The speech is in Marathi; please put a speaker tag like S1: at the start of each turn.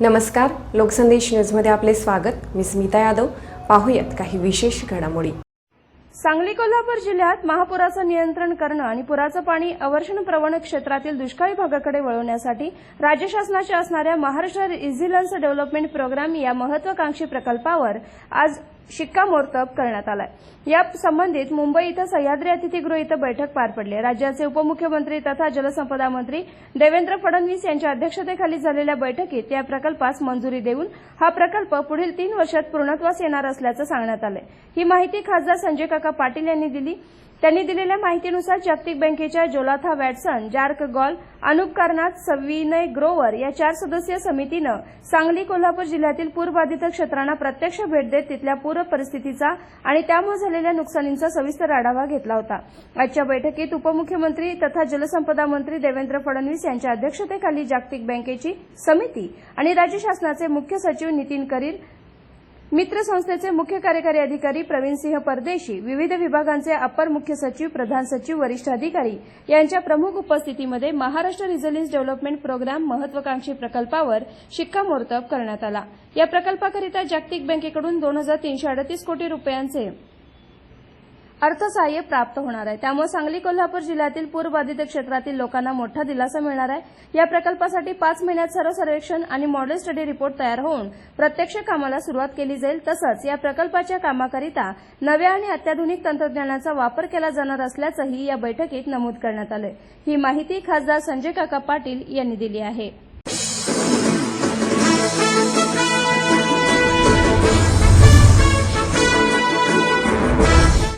S1: नमस्कार लोकसंदेश न्यूजमध्ये आपले स्वागत. मी स्मिता यादव. पाहूयात काही विशेष घडामोडी.
S2: सांगली कोल्हापूर जिल्ह्यात महापुराचं नियंत्रण करणं आणि पुराचं पाणी अवर्षण प्रवण क्षेत्रातील दुष्काळी भागाकडे वळवण्यासाठी राज्य शासनाच्या असणाऱ्या महाराष्ट्र रिझिलन्स डेव्हलपमेंट प्रोग्राम या महत्वाकांक्षी प्रकल्पावर आज शिक्कामोर्तब करण्यात आलाय. या संबंधित मुंबई इथं सह्याद्री अतिथीगृह इथं बैठक पार पडली. राज्याचे उपमुख्यमंत्री तथा जलसंपदा मंत्री देवेंद्र फडणवीस यांच्या अध्यक्षतेखाली झालेल्या बैठकीत या प्रकल्पास मंजुरी देऊन हा प्रकल्प पुढील तीन वर्षात पूर्णत्वास येणार असल्याचं सांगण्यात आलंय. ही माहिती खासदार संजय काका पाटील यांनी दिली. त्यांनी दिलेल्या माहितीनुसार जागतिक बँकेच्या जोलाथा वॅटसन जार्क गॉल अनुप कारनाथ सविनय ग्रोवर या चार सदस्यीय समितीनं सांगली कोल्हापूर जिल्ह्यातील पूरबाधित क्षेत्रांना प्रत्यक्ष भेट देत तिथल्या पूर परिस्थितीचा आणि त्यामुळे झालेल्या नुकसानींचा सविस्तर आढावा घेतला होता. आजच्या बैठकीत उपमुख्यमंत्री तथा जलसंपदा मंत्री देवेंद्र फडणवीस यांच्या अध्यक्षतेखाली जागतिक बँकेची समिती आणि राज्य शासनाचे मुख्य सचिव नितीन करीर मित्र संस्थेचे मुख्य कार्यकारी अधिकारी प्रवीण सिंह परदेशी विविध विभागांचे अपर मुख्य सचिव प्रधान सचिव वरिष्ठ अधिकारी यांच्या प्रमुख उपस्थितीमध्ये महाराष्ट्र रिझलिन्स डेव्हलपमेंट प्रोग्राम महत्वाकांक्षी प्रकल्पावर शिक्कामोर्तब करण्यात आला. या प्रकल्पाकरिता जागतिक बँकेकडून दोन हजार तीनशे अडतीस कोटी रुपयांचे अर्थसहाय्य प्राप्त होणार आहे. त्यामुळे सांगली कोल्हापूर जिल्ह्यातील पूरबाधित क्षेत्रातील लोकांना मोठा दिलासा मिळणार आहे. या प्रकल्पासाठी पाच महिन्यात सर्व सर्वेक्षण आणि मॉडेल स्टडी रिपोर्ट तयार होऊन प्रत्यक्ष कामाला सुरुवात केली जाईल. तसंच या प्रकल्पाच्या कामाकरिता नव्या आणि अत्याधुनिक तंत्रज्ञानाचा वापर केला जाणार असल्याचंही या बैठकीत नमूद करण्यात आलं ही माहिती खासदार संजय काका पाटील यांनी दिली आहे.